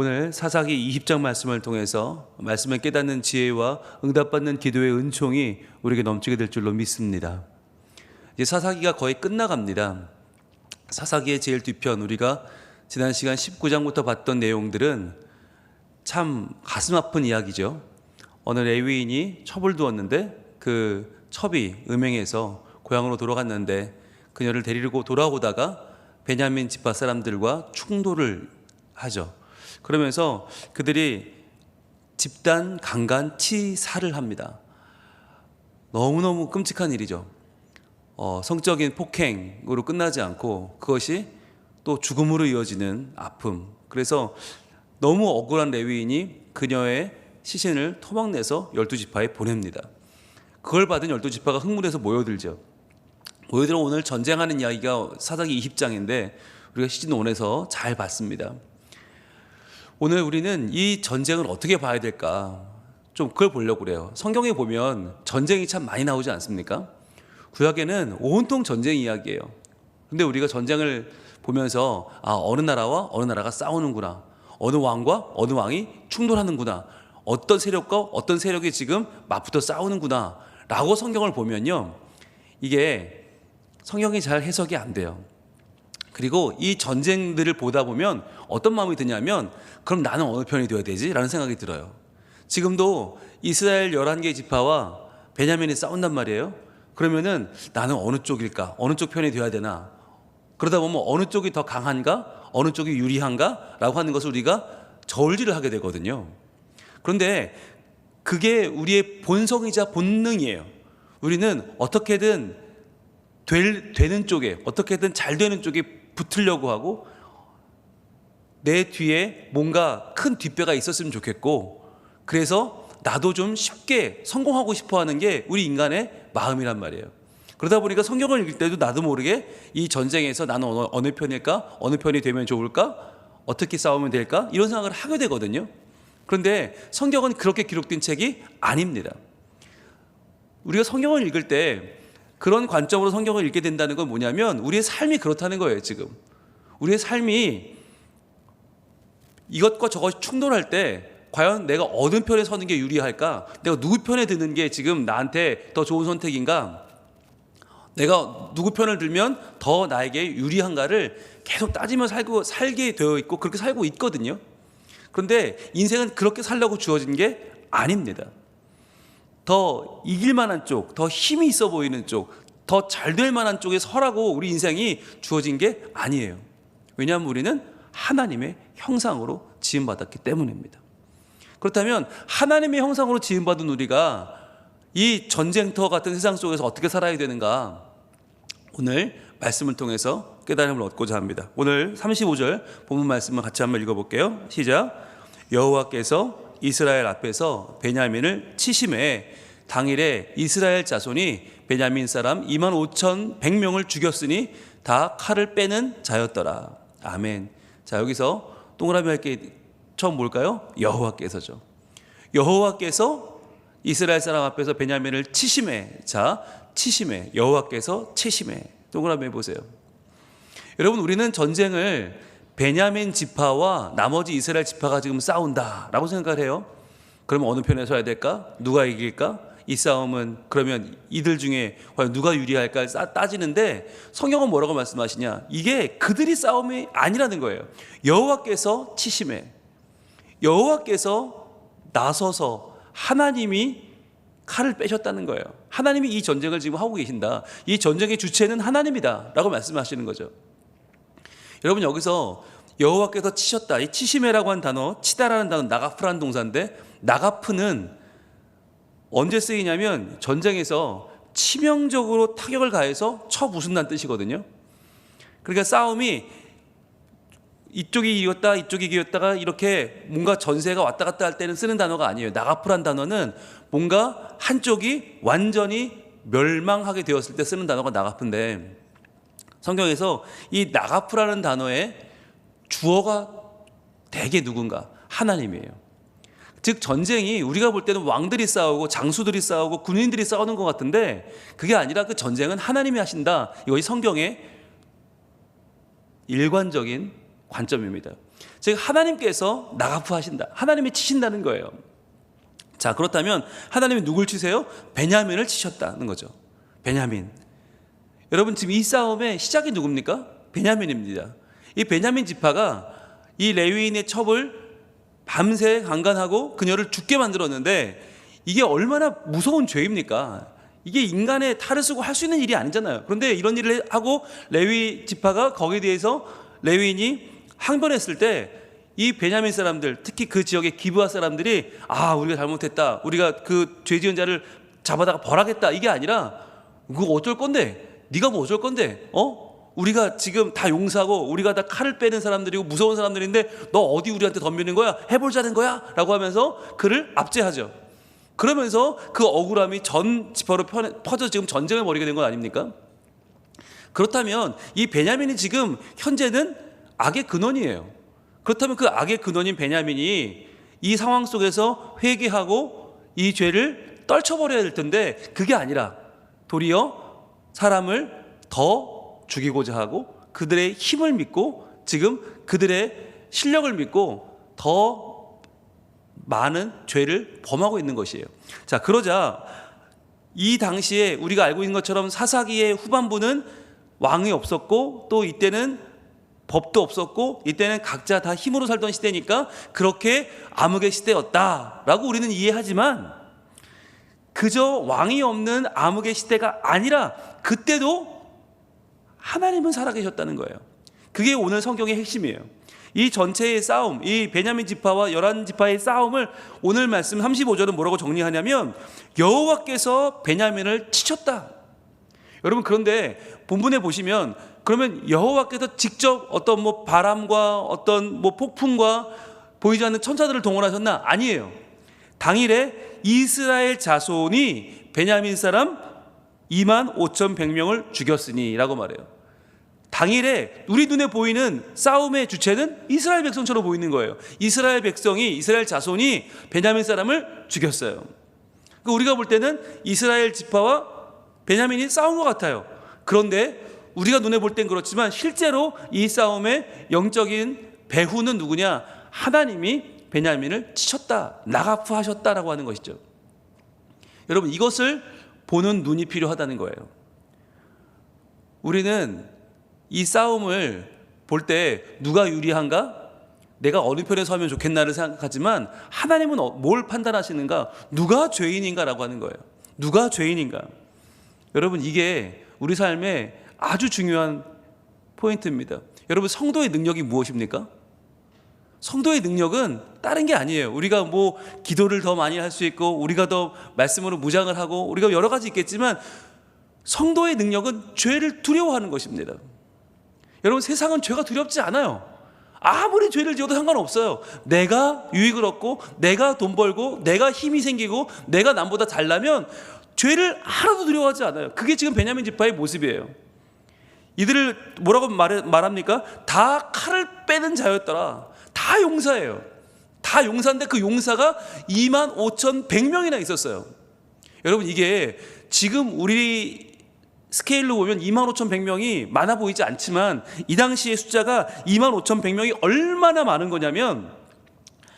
오늘 사사기 20장 말씀을 통해서 말씀을 깨닫는 지혜와 응답받는 기도의 은총이 우리에게 넘치게 될 줄로 믿습니다. 이제 사사기가 거의 끝나갑니다. 사사기의 제일 뒤편 우리가 지난 시간 19장부터 봤던 내용들은 참 가슴 아픈 이야기죠. 어느 레위인이 첩을 두었는데 그 첩이 음행해서 고향으로 돌아갔는데 그녀를 데리고 돌아오다가 베냐민 지파 사람들과 충돌을 하죠. 그러면서 그들이 집단 강간 치사를 합니다. 너무너무 끔찍한 일이죠. 어, 성적인 폭행으로 끝나지 않고 그것이 또 죽음으로 이어지는 아픔. 그래서 너무 억울한 레위인이 그녀의 시신을 토막내서 열두 지파에 보냅니다. 그걸 받은 열두 지파가 흥분해서 모여들죠. 모여들어 오늘 전쟁하는 이야기가 사사기 20장인데 우리가 시즌 1에서 잘 봤습니다. 오늘 우리는 이 전쟁을 어떻게 봐야 될까? 좀 그걸 보려고 그래요. 성경에 보면 전쟁이 참 많이 나오지 않습니까? 구약에는 온통 전쟁 이야기예요. 근데 우리가 전쟁을 보면서 아, 어느 나라와 어느 나라가 싸우는구나. 어느 왕과 어느 왕이 충돌하는구나. 어떤 세력과 어떤 세력이 지금 맞붙어 싸우는구나. 라고 성경을 보면요. 이게 성경이 잘 해석이 안 돼요. 그리고 이 전쟁들을 보다 보면 어떤 마음이 드냐면 그럼 나는 어느 편이 되어야 되지? 라는 생각이 들어요. 지금도 이스라엘 11개 지파와 베냐민이 싸운단 말이에요. 그러면은 나는 어느 쪽일까? 어느 쪽 편이 되어야 되나? 그러다 보면 어느 쪽이 더 강한가? 어느 쪽이 유리한가? 라고 하는 것을 우리가 저울질을 하게 되거든요. 그런데 그게 우리의 본성이자 본능이에요. 우리는 어떻게든 될, 되는 쪽에, 어떻게든 잘 되는 쪽에 붙으려고 하고 내 뒤에 뭔가 큰 뒷배가 있었으면 좋겠고 그래서 나도 좀 쉽게 성공하고 싶어 하는 게 우리 인간의 마음이란 말이에요. 그러다 보니까 성경을 읽을 때도 나도 모르게 이 전쟁에서 나는 어느, 어느 편일까? 어느 편이 되면 좋을까? 어떻게 싸우면 될까? 이런 생각을 하게 되거든요. 그런데 성경은 그렇게 기록된 책이 아닙니다. 우리가 성경을 읽을 때 그런 관점으로 성경을 읽게 된다는 건 뭐냐면 우리의 삶이 그렇다는 거예요, 지금. 우리의 삶이 이것과 저것이 충돌할 때 과연 내가 어느 편에 서는 게 유리할까? 내가 누구 편에 드는 게 지금 나한테 더 좋은 선택인가? 내가 누구 편을 들면 더 나에게 유리한가를 계속 따지며 살고 살게 되어 있고 그렇게 살고 있거든요. 그런데 인생은 그렇게 살려고 주어진 게 아닙니다. 더 이길 만한 쪽, 더 힘이 있어 보이는 쪽, 더 잘 될 만한 쪽에 서라고 우리 인생이 주어진 게 아니에요. 왜냐하면 우리는 하나님의 형상으로 지음받았기 때문입니다. 그렇다면 하나님의 형상으로 지음받은 우리가 이 전쟁터 같은 세상 속에서 어떻게 살아야 되는가? 오늘 말씀을 통해서 깨달음을 얻고자 합니다. 오늘 35절 본문 말씀을 같이 한번 읽어볼게요. 시작. 여호와께서 이스라엘 앞에서 베냐민을 치심해 당일에 이스라엘 자손이 베냐민 사람 2만 5천 100명을 죽였으니 다 칼을 빼는 자였더라. 아멘. 자 여기서 동그라미 할게 처음 뭘까요? 여호와께서죠. 여호와께서 이스라엘 사람 앞에서 베냐민을 치심해. 자 치심해. 여호와께서 치심해. 동그라미 해보세요. 여러분 우리는 전쟁을 베냐민 지파와 나머지 이스라엘 지파가 지금 싸운다라고 생각을 해요. 그러면 어느 편에 서야 될까? 누가 이길까? 이 싸움은 그러면 이들 중에 과연 누가 유리할까 따지는데 성경은 뭐라고 말씀하시냐? 이게 그들이 싸움이 아니라는 거예요. 여호와께서 치심해. 여호와께서 나서서 하나님이 칼을 빼셨다는 거예요. 하나님이 이 전쟁을 지금 하고 계신다. 이 전쟁의 주체는 하나님이다라고 말씀하시는 거죠. 여러분 여기서 여호와께서 치셨다. 이 치심해라고 한 단어, 치다라는 단어 나가프라는 동사인데 나가프는 언제 쓰이냐면 전쟁에서 치명적으로 타격을 가해서 쳐 부순다는 뜻이거든요. 그러니까 싸움이 이쪽이 이겼다 이쪽이 이겼다가 이렇게 뭔가 전세가 왔다 갔다 할 때는 쓰는 단어가 아니에요. 나가프란 단어는 뭔가 한쪽이 완전히 멸망하게 되었을 때 쓰는 단어가 나가프인데 성경에서 이 나가프라는 단어의 주어가 대개 누군가 하나님이에요. 즉 전쟁이 우리가 볼 때는 왕들이 싸우고 장수들이 싸우고 군인들이 싸우는 것 같은데 그게 아니라 그 전쟁은 하나님이 하신다. 이것이 성경의 일관적인 관점입니다. 즉 하나님께서 나가프 하신다. 하나님이 치신다는 거예요. 자 그렇다면 하나님이 누굴 치세요? 베냐민을 치셨다는 거죠. 베냐민. 여러분 지금 이 싸움의 시작이 누굽니까? 베냐민입니다. 이 베냐민 지파가 이 레위인의 첩을 밤새 강간하고 그녀를 죽게 만들었는데 이게 얼마나 무서운 죄입니까? 이게 인간의 탈을 쓰고 할 수 있는 일이 아니잖아요. 그런데 이런 일을 하고 레위 지파가 거기에 대해서 레위인이 항변했을 때 이 베냐민 사람들 특히 그 지역의 기브아 사람들이 아 우리가 잘못했다 우리가 그 죄 지은 자를 잡아다가 벌하겠다 이게 아니라 그거 어쩔 건데 네가 뭐 어쩔 건데? 어? 우리가 지금 다 용사고 우리가 다 칼을 빼는 사람들이고 무서운 사람들인데 너 어디 우리한테 덤비는 거야? 해볼자는 거야 라고 하면서 그를 압제하죠. 그러면서 그 억울함이 전 지파로 펴- 퍼져 지금 전쟁을 벌이게 된 건 아닙니까? 그렇다면 이 베냐민이 지금 현재는 악의 근원이에요. 그렇다면 그 악의 근원인 베냐민이 이 상황 속에서 회개하고 이 죄를 떨쳐버려야 될 텐데 그게 아니라 도리어 사람을 더 죽이고자 하고 그들의 힘을 믿고 지금 그들의 실력을 믿고 더 많은 죄를 범하고 있는 것이에요. 자, 그러자 이 당시에 우리가 알고 있는 것처럼 사사기의 후반부는 왕이 없었고 또 이때는 법도 없었고 이때는 각자 다 힘으로 살던 시대니까 그렇게 암흑의 시대였다라고 우리는 이해하지만 그저 왕이 없는 암흑의 시대가 아니라 그때도 하나님은 살아계셨다는 거예요. 그게 오늘 성경의 핵심이에요. 이 전체의 싸움, 이 베냐민 지파와 열한 지파의 싸움을 오늘 말씀 35절은 뭐라고 정리하냐면 여호와께서 베냐민을 치셨다. 여러분 그런데 본문에 보시면 그러면 여호와께서 직접 어떤 뭐 바람과 어떤 뭐 폭풍과 보이지 않는 천사들을 동원하셨나? 아니에요. 당일에 이스라엘 자손이 베냐민 사람 2만 5천 100명을 죽였으니라고 말해요. 당일에 우리 눈에 보이는 싸움의 주체는 이스라엘 백성처럼 보이는 거예요. 이스라엘 백성이 이스라엘 자손이 베냐민 사람을 죽였어요. 그 우리가 볼 때는 이스라엘 지파와 베냐민이 싸운 것 같아요. 그런데 우리가 눈에 볼 땐 그렇지만 실제로 이 싸움의 영적인 배후는 누구냐? 하나님이 베냐민을 치셨다, 나가프하셨다라고 하는 것이죠. 여러분 이것을 보는 눈이 필요하다는 거예요. 우리는 이 싸움을 볼 때 누가 유리한가? 내가 어느 편에 서면 좋겠나를 생각하지만 하나님은 어- 뭘 판단하시는가? 누가 죄인인가라고 하는 거예요. 누가 죄인인가? 여러분 이게 우리 삶에 아주 중요한 포인트입니다. 여러분 성도의 능력이 무엇입니까? 성도의 능력은 다른 게 아니에요. 우리가 뭐 기도를 더 많이 할 수 있고 우리가 더 말씀으로 무장을 하고 우리가 여러 가지 있겠지만 성도의 능력은 죄를 두려워하는 것입니다. 여러분 세상은 죄가 두렵지 않아요. 아무리 죄를 지어도 상관없어요. 내가 유익을 얻고 내가 돈 벌고 내가 힘이 생기고 내가 남보다 잘나면 죄를 하나도 두려워하지 않아요. 그게 지금 베냐민 지파의 모습이에요. 이들을 뭐라고 말, 말합니까? 다 칼을 빼는 자였더라. 다 용사예요. 다 용사인데 그 용사가 2만 5천 100명이나 있었어요. 여러분 이게 지금 우리 스케일로 보면 2만 5천 100명이 많아 보이지 않지만 이 당시의 숫자가 2만 5천 100명이 얼마나 많은 거냐면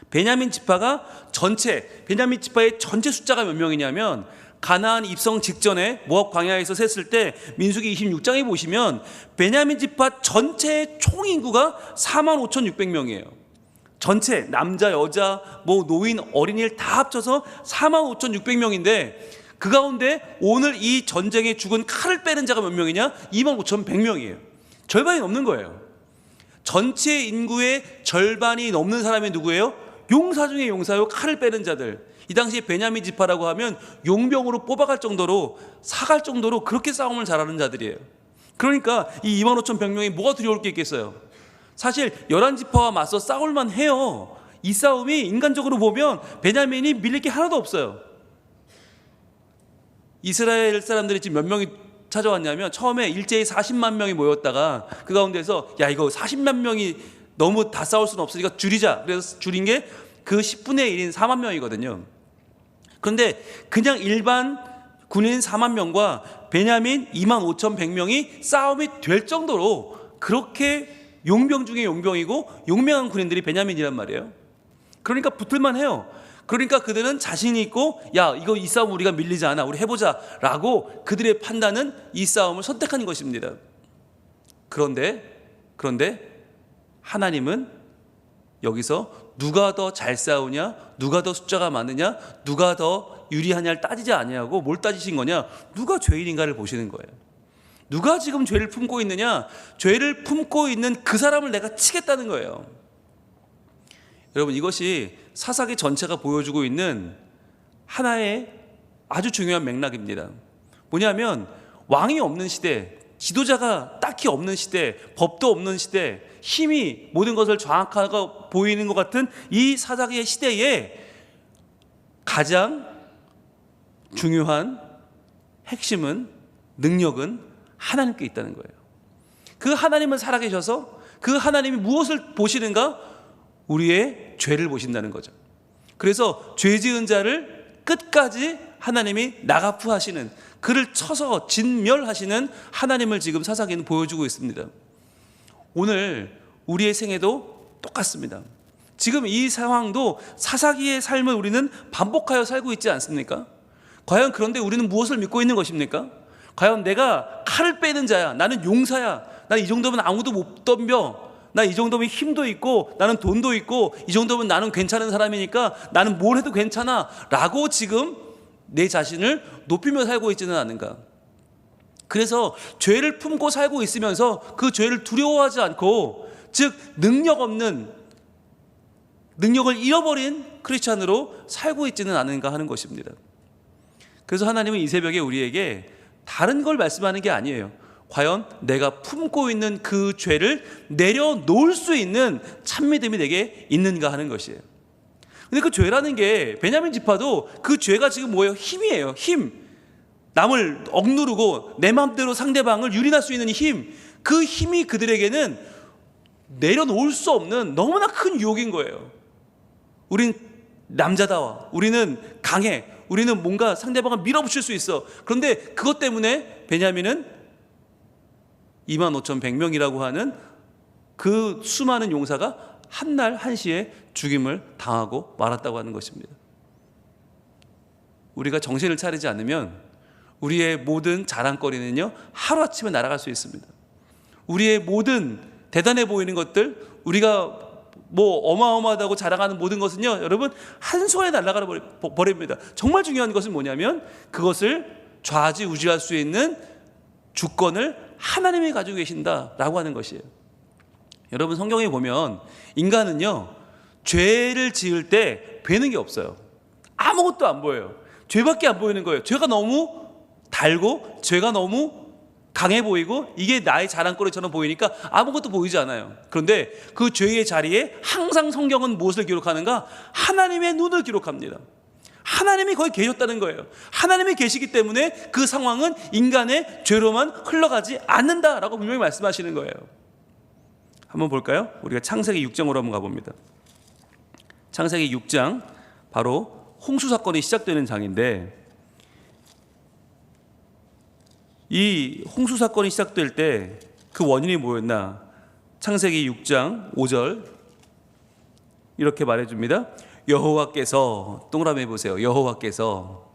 베냐민 지파가 전체 베냐민 지파의 전체 숫자가 몇 명이냐면 가나안 입성 직전에 모압 광야에서 셌을 때 민수기 26장에 보시면 베냐민 지파 전체의 총 인구가 4만 5,600명이에요. 전체 남자 여자 뭐 노인 어린이를 다 합쳐서 4만 5,600명인데 그 가운데 오늘 이 전쟁에 죽은 칼을 빼는 자가 몇 명이냐? 2만 5,100명이에요. 절반이 넘는 거예요. 전체 인구의 절반이 넘는 사람이 누구예요? 용사 중에 용사요. 칼을 빼는 자들. 이 당시에 베냐민 지파라고 하면 용병으로 뽑아갈 정도로 사갈 정도로 그렇게 싸움을 잘하는 자들이에요. 그러니까 이 2만 5천 100명이 뭐가 두려울 게 있겠어요? 사실 열한 지파와 맞서 싸울만 해요. 이 싸움이 인간적으로 보면 베냐민이 밀릴 게 하나도 없어요. 이스라엘 사람들이 지금 몇 명이 찾아왔냐면 처음에 일제히 40만 명이 모였다가 그 가운데서 야 이거 40만 명이 너무 다 싸울 수는 없으니까 줄이자. 그래서 줄인 게 그 10분의 1인 4만 명이거든요. 그런데 그냥 일반 군인 4만 명과 베냐민 2만 5천 100명이 싸움이 될 정도로 그렇게 용병 중에 용병이고 용맹한 군인들이 베냐민이란 말이에요. 그러니까 붙을만 해요. 그러니까 그들은 자신이 있고 야 이거 이 싸움 우리가 밀리지 않아 우리 해보자라고 그들의 판단은 이 싸움을 선택한 것입니다. 그런데 그런데 하나님은 여기서 누가 더 잘 싸우냐 누가 더 숫자가 많으냐 누가 더 유리하냐를 따지지 아니하고 뭘 따지신 거냐 누가 죄인인가를 보시는 거예요. 누가 지금 죄를 품고 있느냐 죄를 품고 있는 그 사람을 내가 치겠다는 거예요. 여러분 이것이 사사기 전체가 보여주고 있는 하나의 아주 중요한 맥락입니다. 뭐냐면 왕이 없는 시대, 지도자가 딱히 없는 시대, 법도 없는 시대, 힘이 모든 것을 장악하고 보이는 것 같은 이 사사기의 시대에 가장 중요한 핵심은 능력은 하나님께 있다는 거예요. 그 하나님은 살아계셔서 그 하나님이 무엇을 보시는가? 우리의 죄를 보신다는 거죠. 그래서 죄 지은 자를 끝까지 하나님이 나가푸하시는 그를 쳐서 진멸하시는 하나님을 지금 사사기는 보여주고 있습니다. 오늘 우리의 생애도 똑같습니다. 지금 이 상황도 사사기의 삶을 우리는 반복하여 살고 있지 않습니까? 과연 그런데 우리는 무엇을 믿고 있는 것입니까? 과연 내가 칼을 빼는 자야. 나는 용사야. 나이 정도면 아무도 못 덤벼. 나 이 정도면 힘도 있고 나는 돈도 있고 이 정도면 나는 괜찮은 사람이니까 나는 뭘 해도 괜찮아. 라고 지금 내 자신을 높이며 살고 있지는 않은가. 그래서 죄를 품고 살고 있으면서 그 죄를 두려워하지 않고 즉 능력 없는 능력을 잃어버린 크리스찬으로 살고 있지는 않은가 하는 것입니다. 그래서 하나님은 이 새벽에 우리에게 다른 걸 말씀하는 게 아니에요. 과연 내가 품고 있는 그 죄를 내려놓을 수 있는 참믿음이 내게 있는가 하는 것이에요. 근데 그 죄라는 게 베냐민 지파도 그 죄가 지금 뭐예요? 힘이에요. 힘. 남을 억누르고 내 마음대로 상대방을 유린할 수 있는 힘. 그 힘이 그들에게는 내려놓을 수 없는 너무나 큰 유혹인 거예요. 우린 남자다워. 우리는 강해. 우리는 뭔가 상대방을 밀어붙일 수 있어. 그런데 그것 때문에 베냐민은 2만 5천 100명이라고 하는 그 수많은 용사가 한날 한시에 죽임을 당하고 말았다고 하는 것입니다. 우리가 정신을 차리지 않으면 우리의 모든 자랑거리는요 하루아침에 날아갈 수 있습니다. 우리의 모든 대단해 보이는 것들 우리가 뭐 어마어마하다고 자랑하는 모든 것은요 여러분 한 손에 날아가 버립니다. 정말 중요한 것은 뭐냐면 그것을 좌지우지할 수 있는 주권을 하나님이 가지고 계신다라고 하는 것이에요. 여러분 성경에 보면 인간은요 죄를 지을 때 되는 게 없어요. 아무것도 안 보여요. 죄밖에 안 보이는 거예요. 죄가 너무 달고 죄가 너무 강해 보이고 이게 나의 자랑거리처럼 보이니까 아무것도 보이지 않아요. 그런데 그 죄의 자리에 항상 성경은 무엇을 기록하는가? 하나님의 눈을 기록합니다. 하나님이 거기 계셨다는 거예요. 하나님이 계시기 때문에 그 상황은 인간의 죄로만 흘러가지 않는다라고 분명히 말씀하시는 거예요. 한번 볼까요? 우리가 창세기 6장으로 한번 가봅니다. 창세기 6장 바로 홍수 사건이 시작되는 장인데 이 홍수 사건이 시작될 때 그 원인이 뭐였나? 창세기 6장 5절 이렇게 말해 줍니다. 여호와께서 동그라미 보세요. 여호와께서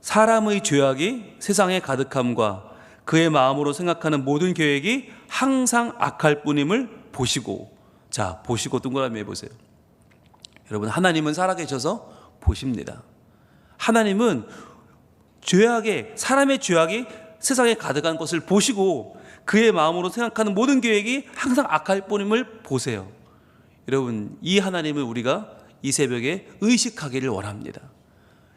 사람의 죄악이 세상에 가득함과 그의 마음으로 생각하는 모든 계획이 항상 악할 뿐임을 보시고 자 보시고 동그라미 해 보세요. 여러분 하나님은 살아 계셔서 보십니다. 하나님은 죄악의 사람의 죄악이 세상에 가득한 것을 보시고 그의 마음으로 생각하는 모든 계획이 항상 악할 뿐임을 보세요. 여러분 이 하나님을 우리가 이 새벽에 의식하기를 원합니다.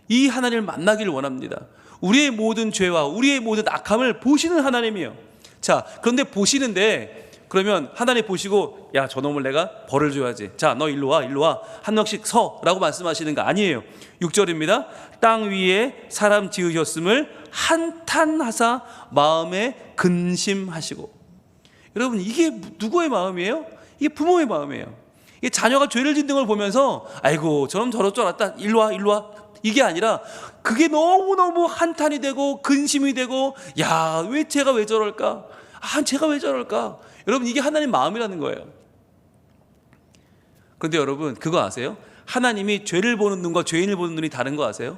이 하나님을 만나기를 원합니다. 우리의 모든 죄와 우리의 모든 악함을 보시는 하나님이요. 자, 그런데 보시는데 그러면 하나님 보시고 야 저놈을 내가 벌을 줘야지. 자, 너 일로 와, 일로 와. 한 명씩 서라고 말씀하시는 거 아니에요. 6절입니다. 땅 위에 사람 지으셨음을 한탄하사 마음에 근심하시고. 여러분 이게 누구의 마음이에요? 이게 부모의 마음이에요. 이게 자녀가 죄를 짓는 걸 보면서 아이고 저놈 저럴 줄 알았다. 일로 와, 일로 와. 이게 아니라 그게 너무너무 한탄이 되고 근심이 되고 야, 왜 제가 왜 저럴까? 아, 제가 왜 저럴까? 여러분 이게 하나님 마음이라는 거예요. 그런데 여러분 그거 아세요? 하나님이 죄를 보는 눈과 죄인을 보는 눈이 다른 거 아세요?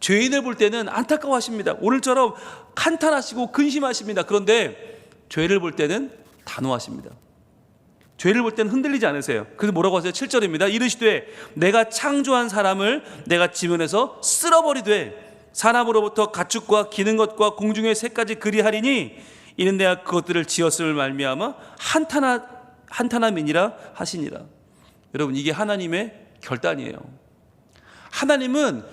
죄인을 볼 때는 안타까워하십니다. 오늘처럼 한탄하시고 근심하십니다. 그런데 죄를 볼 때는 단호하십니다. 죄를 볼 때는 흔들리지 않으세요. 그래서 뭐라고 하세요? 7절입니다. 이르시되 내가 창조한 사람을 내가 지면에서 쓸어버리되 사람으로부터 가축과 기는 것과 공중의 새까지 그리하리니 이는 내가 그것들을 지었음을 말미암아 한탄하 한탄함이니라 하시니라. 여러분 이게 하나님의 결단이에요. 하나님은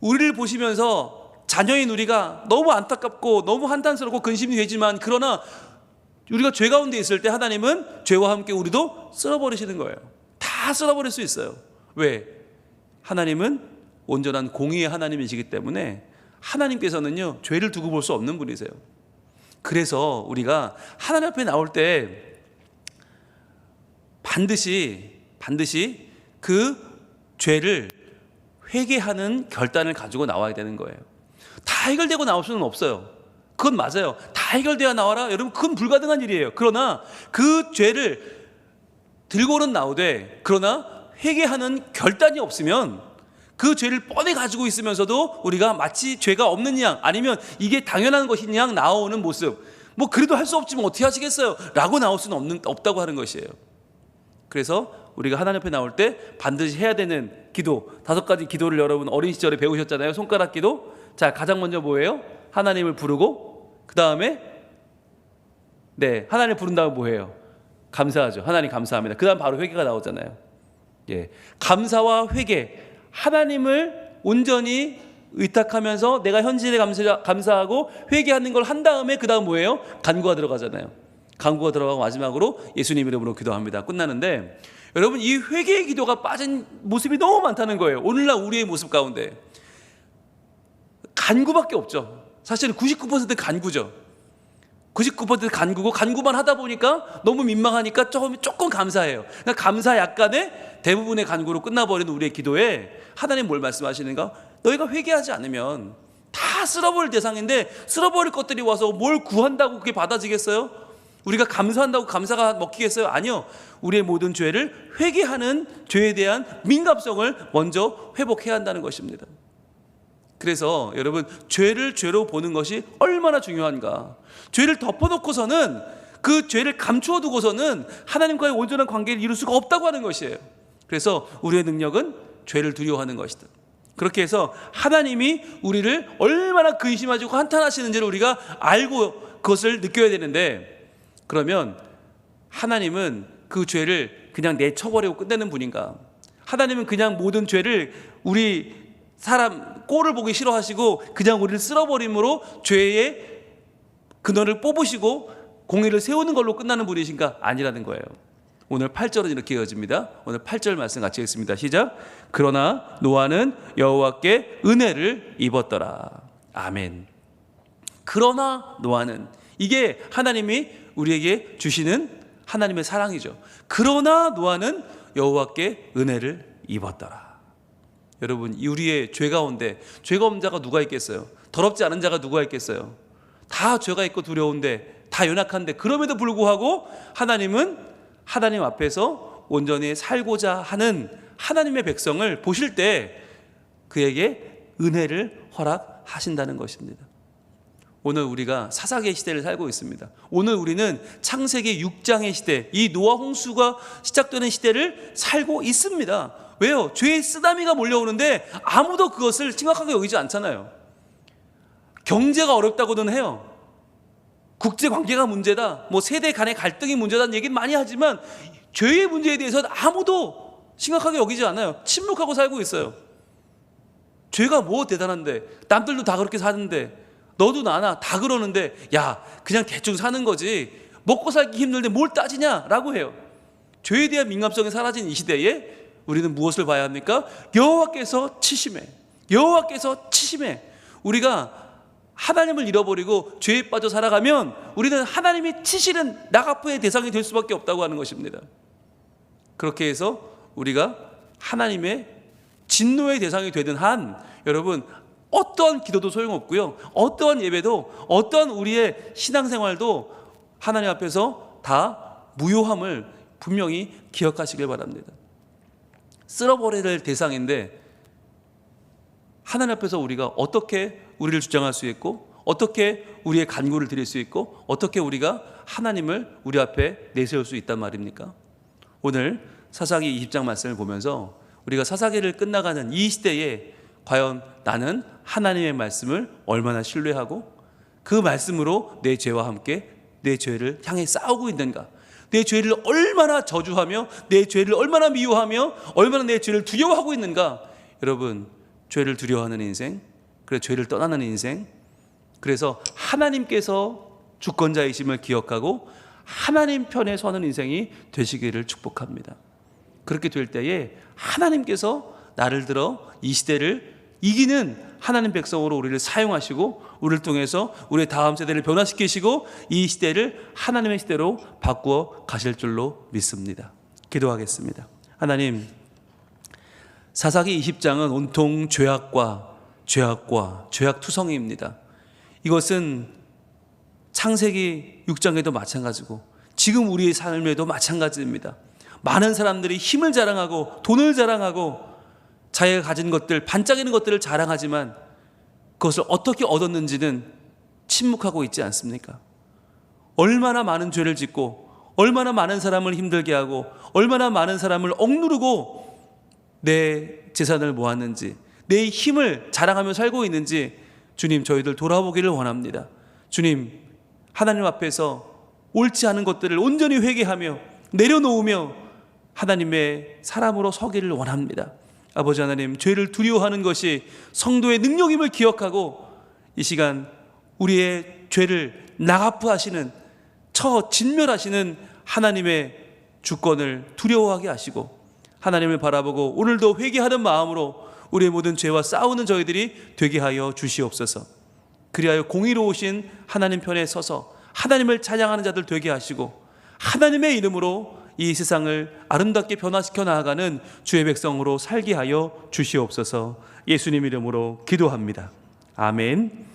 우리를 보시면서 자녀인 우리가 너무 안타깝고 너무 한탄스럽고 근심이 되지만 그러나 우리가 죄 가운데 있을 때 하나님은 죄와 함께 우리도 쓸어버리시는 거예요. 다 쓸어버릴 수 있어요. 왜? 하나님은 온전한 공의의 하나님이시기 때문에 하나님께서는요 죄를 두고 볼 수 없는 분이세요. 그래서 우리가 하나님 앞에 나올 때 반드시 반드시 그 죄를 회개하는 결단을 가지고 나와야 되는 거예요. 다 해결되고 나올 수는 없어요. 그건 맞아요. 다 해결돼야 나와라. 여러분 그건 불가능한 일이에요. 그러나 그 죄를 들고는 나오되 그러나 회개하는 결단이 없으면 그 죄를 뻔히 가지고 있으면서도 우리가 마치 죄가 없는 양 아니면 이게 당연한 것인 양 나오는 모습 뭐 그래도 할 수 없지만 어떻게 하시겠어요? 라고 나올 수는 없는, 없다고 하는 것이에요. 그래서 우리가 하나님 앞에 나올 때 반드시 해야 되는 기도 다섯 가지 기도를 여러분 어린 시절에 배우셨잖아요. 손가락 기도. 자 가장 먼저 뭐예요? 하나님을 부르고 그 다음에 네 하나님 부른 다음 뭐예요? 감사하죠. 하나님 감사합니다. 그 다음 바로 회개가 나오잖아요. 예 감사와 회개 하나님을 온전히 의탁하면서 내가 현실에 감사, 감사 하고 회개하는 걸 한 다음에 그 다음 뭐예요? 간구가 들어가잖아요. 간구가 들어가고 마지막으로 예수님 이름으로 기도합니다. 끝나는데 여러분 이 회개의 기도가 빠진 모습이 너무 많다는 거예요. 오늘날 우리의 모습 가운데 간구밖에 없죠. 사실은 99% 간구죠. 99% 간구고 간구만 하다 보니까 너무 민망하니까 조금 조금 감사해요. 그러니까 감사 약간의 대부분의 간구로 끝나버리는 우리의 기도에 하나님 뭘 말씀하시는가? 너희가 회개하지 않으면 다 쓸어버릴 대상인데 쓸어버릴 것들이 와서 뭘 구한다고 그게 받아지겠어요? 우리가 감사한다고 감사가 먹히겠어요? 아니요. 우리의 모든 죄를 회개하는 죄에 대한 민감성을 먼저 회복해야 한다는 것입니다. 그래서 여러분 죄를 죄로 보는 것이 얼마나 중요한가. 죄를 덮어놓고서는 그 죄를 감추어 두고서는 하나님과의 온전한 관계를 이룰 수가 없다고 하는 것이에요. 그래서 우리의 능력은 죄를 두려워하는 것이다. 그렇게 해서 하나님이 우리를 얼마나 근심하시고 한탄하시는지를 우리가 알고 그것을 느껴야 되는데 그러면 하나님은 그 죄를 그냥 내쳐버리고 끝내는 분인가? 하나님은 그냥 모든 죄를 우리 사람 꼴을 보기 싫어하시고 그냥 우리를 쓸어버림으로 죄의 근원을 뽑으시고 공의를 세우는 걸로 끝나는 분이신가? 아니라는 거예요. 오늘 8절은 이렇게 이어집니다. 오늘 8절 말씀 같이 읽습니다. 시작. 그러나 노아는 여호와께 은혜를 입었더라. 아멘. 그러나 노아는 이게 하나님이 우리에게 주시는 하나님의 사랑이죠. 그러나 노아는 여호와께 은혜를 입었더라. 여러분, 우리의 죄 가운데 죄가 없는 자가 누가 있겠어요? 더럽지 않은 자가 누가 있겠어요? 다 죄가 있고 두려운데 다 연약한데 그럼에도 불구하고 하나님은 하나님 앞에서 온전히 살고자 하는 하나님의 백성을 보실 때 그에게 은혜를 허락하신다는 것입니다. 오늘 우리가 사사기의 시대를 살고 있습니다. 오늘 우리는 창세기 6장의 시대, 이 노아 홍수가 시작되는 시대를 살고 있습니다. 왜요? 죄의 쓰나미가 몰려오는데 아무도 그것을 심각하게 여기지 않잖아요. 경제가 어렵다고는 해요. 국제 관계가 문제다. 뭐 세대 간의 갈등이 문제다는 얘기는 많이 하지만 죄의 문제에 대해서는 아무도 심각하게 여기지 않아요. 침묵하고 살고 있어요. 죄가 뭐 대단한데 남들도 다 그렇게 사는데 너도 나나 다 그러는데 야 그냥 대충 사는 거지 먹고 살기 힘들데 뭘 따지냐라고 해요. 죄에 대한 민감성이 사라진 이 시대에 우리는 무엇을 봐야 합니까? 여호와께서 치심해. 여호와께서 치심해. 우리가 하나님을 잃어버리고 죄에 빠져 살아가면 우리는 하나님이 치시는 나가프의 대상이 될 수밖에 없다고 하는 것입니다. 그렇게 해서 우리가 하나님의 진노의 대상이 되든 한 여러분 어떠한 기도도 소용없고요. 어떠한 예배도 어떠한 우리의 신앙생활도 하나님 앞에서 다 무효함을 분명히 기억하시길 바랍니다. 쓸어버려야 될 대상인데 하나님 앞에서 우리가 어떻게 우리를 주장할 수 있고 어떻게 우리의 간구를 드릴 수 있고 어떻게 우리가 하나님을 우리 앞에 내세울 수 있단 말입니까? 오늘 사사기 20장 말씀을 보면서 우리가 사사기를 끝나가는 이 시대에 과연 나는 하나님의 말씀을 얼마나 신뢰하고 그 말씀으로 내 죄와 함께 내 죄를 향해 싸우고 있는가? 내 죄를 얼마나 저주하며 내 죄를 얼마나 미워하며 얼마나 내 죄를 두려워하고 있는가? 여러분, 죄를 두려워하는 인생, 그래 죄를 떠나는 인생, 그래서 하나님께서 주권자이심을 기억하고 하나님 편에 서는 인생이 되시기를 축복합니다. 그렇게 될 때에 하나님께서 나를 들어 이 시대를 이기는 하나님 백성으로 우리를 사용하시고 우리를 통해서 우리의 다음 세대를 변화시키시고 이 시대를 하나님의 시대로 바꾸어 가실 줄로 믿습니다. 기도하겠습니다. 하나님 사사기 20장은 온통 죄악과 죄악과 죄악 투성이입니다. 이것은 창세기 6장에도 마찬가지고 지금 우리의 삶에도 마찬가지입니다. 많은 사람들이 힘을 자랑하고 돈을 자랑하고 자기가 가진 것들, 반짝이는 것들을 자랑하지만 그것을 어떻게 얻었는지는 침묵하고 있지 않습니까? 얼마나 많은 죄를 짓고 얼마나 많은 사람을 힘들게 하고 얼마나 많은 사람을 억누르고 내 재산을 모았는지 내 힘을 자랑하며 살고 있는지 주님 저희들 돌아보기를 원합니다. 주님 하나님 앞에서 옳지 않은 것들을 온전히 회개하며 내려놓으며 하나님의 사람으로 서기를 원합니다. 아버지 하나님 죄를 두려워하는 것이 성도의 능력임을 기억하고 이 시간 우리의 죄를 나가프하시는 처 진멸하시는 하나님의 주권을 두려워하게 하시고 하나님을 바라보고 오늘도 회개하는 마음으로 우리의 모든 죄와 싸우는 저희들이 되게 하여 주시옵소서. 그리하여 공의로우신 하나님 편에 서서 하나님을 찬양하는 자들 되게 하시고 하나님의 이름으로 이 세상을 아름답게 변화시켜 나아가는 주의 백성으로 살게 하여 주시옵소서. 예수님 이름으로 기도합니다. 아멘.